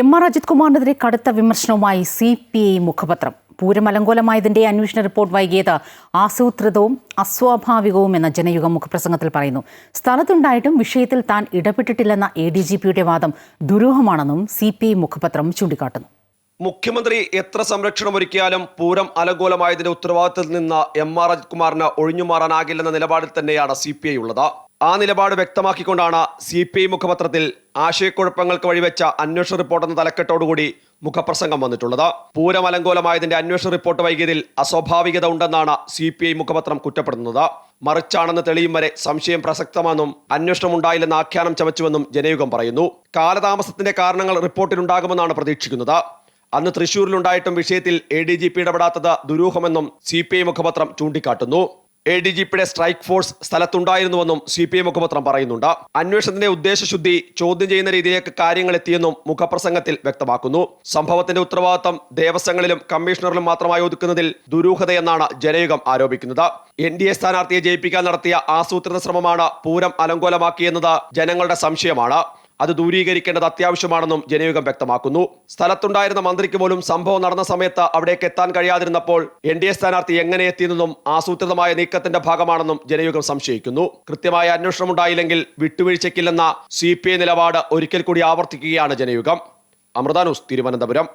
M R Ajith കുമാറിനെതിരെ കടുത്ത വിമർശനവുമായി സി പി ഐ മുഖപത്രം. പൂരം അലങ്കോലമായതിന്റെ അന്വേഷണ റിപ്പോർട്ട് വൈകിയത് ആസൂത്രിതവും അസ്വാഭാവികവും എന്ന ജനയുഗ മുഖപ്രസംഗത്തിൽ പറയുന്നു. സ്ഥലത്തുണ്ടായിട്ടും വിഷയത്തിൽ താൻ ഇടപെട്ടിട്ടില്ലെന്ന എ ഡി ജി പിയുടെ വാദം ദുരൂഹമാണെന്നും സി പി ഐ മുഖപത്രം ചൂണ്ടിക്കാട്ടുന്നു. മുഖ്യമന്ത്രി എത്ര സംരക്ഷണം ഒരുക്കിയാലും പൂരം അലങ്കോലമായതിന്റെ ഉത്തരവാദിത്തത്തിൽ നിന്ന് എം ആർ അജിത് കുമാറിന് ഒഴിഞ്ഞുമാറാനാകില്ലെന്ന നിലപാടിൽ തന്നെയാണ് സി പി ഐ ഉള്ളത്. ആ നിലപാട് വ്യക്തമാക്കിക്കൊണ്ടാണ് സി പി ഐ മുഖപത്രത്തിൽ ആശയക്കുഴപ്പങ്ങൾക്ക് വഴിവെച്ച അന്വേഷണ റിപ്പോർട്ട് എന്ന തലക്കെട്ടോടുകൂടി മുഖപ്രസംഗം വന്നിട്ടുള്ളത്. പൂരം അലങ്കോലമായതിന്റെ അന്വേഷണ റിപ്പോർട്ട് വൈകിയതിൽ അസ്വാഭാവികത ഉണ്ടെന്നാണ് സി പി ഐ മുഖപത്രം കുറ്റപ്പെടുന്നത് മറിച്ചാണെന്ന് തെളിയും വരെ സംശയം പ്രസക്തമാണെന്നും അന്വേഷണം ഉണ്ടായില്ലെന്ന് ആഖ്യാനം ചമച്ചുവെന്നും ജനയുഗം പറയുന്നു. കാലതാമസത്തിന്റെ കാരണങ്ങൾ റിപ്പോർട്ടിലുണ്ടാകുമെന്നാണ് പ്രതീക്ഷിക്കുന്നത്. അന്ന് തൃശൂരിലുണ്ടായിട്ടും വിഷയത്തിൽ എ ഡി ജി പി ഇടപെടാത്തത് ദുരൂഹമെന്നും സി പി ഐ മുഖപത്രം ചൂണ്ടിക്കാട്ടുന്നു. എ ഡി ജി പിയുടെ സ്ട്രൈക്ക് ഫോഴ്സ് സ്ഥലത്തുണ്ടായിരുന്നുവെന്നും സി പി ഐ മുഖപത്രം പറയുന്നുണ്ട്. അന്വേഷണത്തിന്റെ ഉദ്ദേശശുദ്ധി ചോദ്യം ചെയ്യുന്ന രീതിയിലേക്ക് കാര്യങ്ങൾ എത്തിയെന്നും മുഖപ്രസംഗത്തിൽ വ്യക്തമാക്കുന്നു. സംഭവത്തിന്റെ ഉത്തരവാദിത്തം ദേവസ്വങ്ങളിലും കമ്മീഷണറിലും മാത്രമായി ഒതുക്കുന്നതിൽ ദുരൂഹതയെന്നാണ് ജനയുഗം ആരോപിക്കുന്നത്. എൻ ഡി എ സ്ഥാനാർത്ഥിയെ ജയിപ്പിക്കാൻ നടത്തിയ ആസൂത്രണ ശ്രമമാണ് പൂരം അലങ്കോലമാക്കിയെന്നത് ജനങ്ങളുടെ സംശയമാണ്. അത് ദൂരീകരിക്കേണ്ടത് അത്യാവശ്യമാണെന്നും ജനയുഗം വ്യക്തമാക്കുന്നു. സ്ഥലത്തുണ്ടായിരുന്ന മന്ത്രിക്ക് പോലും സംഭവം നടന്ന സമയത്ത് അവിടേക്ക് എത്താൻ കഴിയാതിരുന്നപ്പോൾ എൻ ഡി എ സ്ഥാനാർത്ഥി എങ്ങനെ എത്തിയെന്നും ആസൂത്രിതമായ നീക്കത്തിന്റെ ഭാഗമാണെന്നും ജനയുഗം സംശയിക്കുന്നു. കൃത്യമായ അന്വേഷണം ഉണ്ടായില്ലെങ്കിൽ വിട്ടുവീഴ്ചയ്ക്കില്ലെന്ന സി നിലപാട് ഒരിക്കൽ കൂടി ആവർത്തിക്കുകയാണ് ജനയുഗം അമൃതാനൂസ് തിരുവനന്തപുരം.